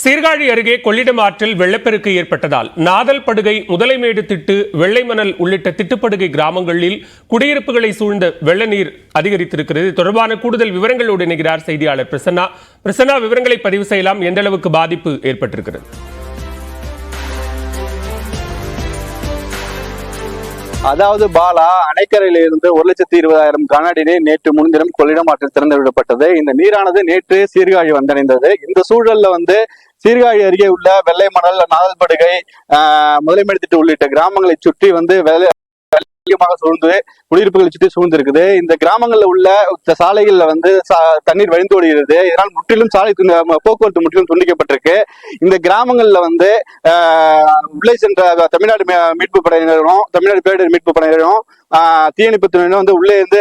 சீர்காழி அருகே கொள்ளிடம் ஆற்றில் வெள்ளப்பெருக்கு ஏற்பட்டதால் நாதல் படுகை முதலைமேடு திட்டு வெள்ளை மணல் உள்ளிட்ட திட்டுப்படுகை கிராமங்களில் குடியிருப்புகளை சூழ்ந்த வெள்ள நீர் அதிகரித்திருக்கிறது. தொடர்பான கூடுதல் விவரங்களோடு இணைகிறார் செய்தியாளர் பிரசன்னா. பிரசன்னா விவரங்களை பதிவு செய்யலாம். எந்த அளவுக்கு பாதிப்பு ஏற்பட்டிருக்கிறது? அதாவது பாலா அணைக்கரையிலிருந்து ஒரு லட்சத்தி இருபதாயிரம் கனஅடி நீர் நேற்று முன்தினம் கொள்ளிடம் ஆற்றில் திறந்து விடப்பட்டது இந்த நீரானது நேற்று சீர்காழி வந்தடைந்தது. இந்த சூழல்ல வந்து சீர்காழி அருகே உள்ள வெள்ளை மணல் நாதல்படுகை ஆஹ் முதலமைத்திட்டு உள்ளிட்ட கிராமங்களை சுற்றி வந்து வெள்ளை அதிகமாக சூழ்ந்து குடியிருப்புகளை சுற்றி சூழ்ந்திருக்குது. இந்த கிராமங்களில் உள்ள சாலைகளில் சாலைகள்ல வந்து சா- தண்ணீர் வழிந்தோடுகிறது இதனால் முற்றிலும் சாலை போக்குவரத்து முற்றிலும் துண்டிக்கப்பட்டிருக்கு. இந்த கிராமங்கள்ல வந்து உள்ளே சென்ற தமிழ்நாடு மீட்பு படையினரும் தமிழ்நாடு பேரிடர் மீட்பு படையினரும் தீயணைப்பு துறையினரும் வந்து உள்ளே இருந்து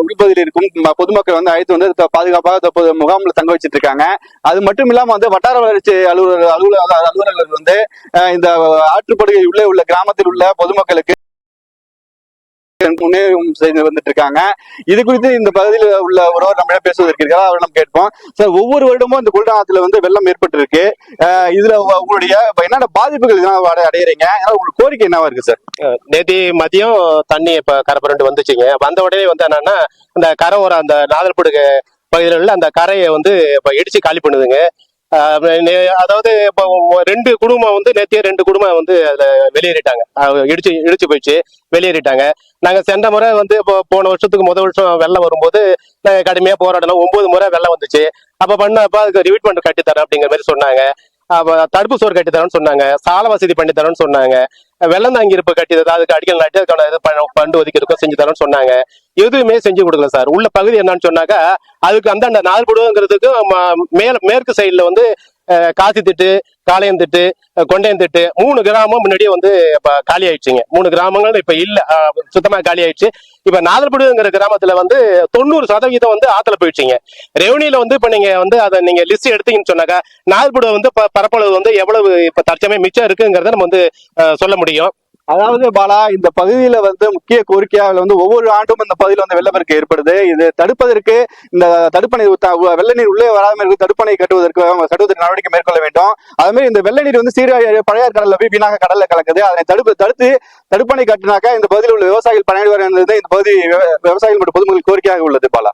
உள்பகுதியில் இருக்கும் பொதுமக்கள் வந்து அழைத்து வந்து பாதுகாப்பாக தற்போது முகாமில் தங்க வச்சிட்டு இருக்காங்க. அது மட்டும் இல்லாமல் வந்து வட்டார வளர்ச்சி அலுவலர் அலுவலர் அலுவலர்கள் வந்து இந்த ஆற்றுப்படுகை உள்ளே உள்ள கிராமத்தில் உள்ள பொதுமக்களுக்கு முன்னேறும் செய்து வந்துட்டு இருக்காங்க இது குறித்து இந்த பகுதியில் உள்ள ஒருவர் நம்மிடம் பேசுவதற்கு இருக்கிறார். அவரை நம்ம கேட்போம். சார் ஒவ்வொரு வருடமும் இந்த குளிர்காலத்துல வந்து வெள்ளம் ஏற்பட்டிருக்கு. அஹ் இதுல உங்களுடைய என்னென்ன பாதிப்புகள் இதெல்லாம் அடையிறீங்க? அதனால உங்களுக்கு கோரிக்கை என்னவா இருக்கு சார் நேத்தி மதியம் தண்ணி இப்ப கரப்புரண்டு வந்துச்சுங்க. வந்த உடனே வந்து என்னன்னா இந்த கரை ஒரு அந்த நாதல்படுக பகுதியில் உள்ள அந்த கரையை வந்து இப்ப இடிச்சு காலி பண்ணுதுங்க. அதாவது இப்போ ரெண்டு குடும்பம் வந்து நேத்தியே ரெண்டு குடும்பம் வந்து அதில் வெளியேறிட்டாங்க. இடிச்சு இடிச்சு போயிடுச்சு வெளியேறிட்டாங்க. நாங்க சென்ற முறை வந்து இப்போ போன வருஷத்துக்கு முதல் வருஷம் வெள்ளம் வரும்போது நாங்கள் கடுமையா போராடணும். ஒன்பது முறை வெள்ளம் வந்துச்சு. அப்போ பண்ண அப்போ அதுக்கு ரிவீட்மெண்ட் கட்டித்தரேன் அப்படிங்கிற மாதிரி சொன்னாங்க. தடுப்பு சோறு கட்டி தரேன்னு சொன்னாங்க. சால வசதி பண்ணி தரேன்னு சொன்னாங்க. வெள்ளம் தாங்கி இருப்பு கட்டி தான் அதுக்கு அடிக்கல் நாட்டி அதுக்கான இது பண்டு ஒதுக்கிறதுக்கும் செஞ்சு தரேன்னு சொன்னாங்க. எதுவுமே செஞ்சு கொடுக்கல சார். உள்ள பகுதி என்னன்னு சொன்னாக்கா அதுக்கு அந்த அந்த மேல மேற்கு சைடுல வந்து காசி திட்டு காளையம் திட்டு கொண்டையம் திட்டு மூணு கிராமம் முன்னாடியே வந்து இப்போ காலி ஆயிடுச்சுங்க. மூணு கிராமங்கள் இப்போ இல்லை. சுத்தமாக காலி ஆயிடுச்சு. இப்போ நாதல்படுங்கிற கிராமத்தில் வந்து தொண்ணூறு சதவீதம் வந்து ஆற்றுல போயிடுச்சுங்க. ரெவன்யூல வந்து இப்போ நீங்கள் வந்து அதை நீங்கள் லிஸ்ட் எடுத்தீங்கன்னு சொன்னாக்கா நாதல்படு வந்து ப- பரப்பளவு வந்து எவ்வளவு இப்போ தற்சமயம் மிச்சம் இருக்குங்கிறத நம்ம வந்து சொல்ல முடியும். அதாவது பாலா இந்த பகுதியில வந்து முக்கிய கோரிக்கையாக வந்து ஒவ்வொரு ஆண்டும் இந்த பகுதியில் வந்து வெள்ளப்பெருக்கு ஏற்படுது. இது தடுப்பதற்கு இந்த தடுப்பணை வெள்ள நீர் உள்ளே வராமல் இருக்க தடுப்பணை கட்டுவதற்கு கட்டுவதற்கு நடவடிக்கை மேற்கொள்ள வேண்டும். அதே மாதிரி இந்த வெள்ள நீர் வந்து சீராக பழையார் கடல்ல போய் வீணாக கடல்ல கலக்குது. அதனை தடுப்பு தடுத்து தடுப்பணை கட்டினாக்கா இந்த பகுதியில் உள்ள விவசாயிகள் பயனடைவார் இந்த பகுதி விவசாயிகள் மற்றும் பொதுமக்கள் கோரிக்கையாக உள்ளது பாலா.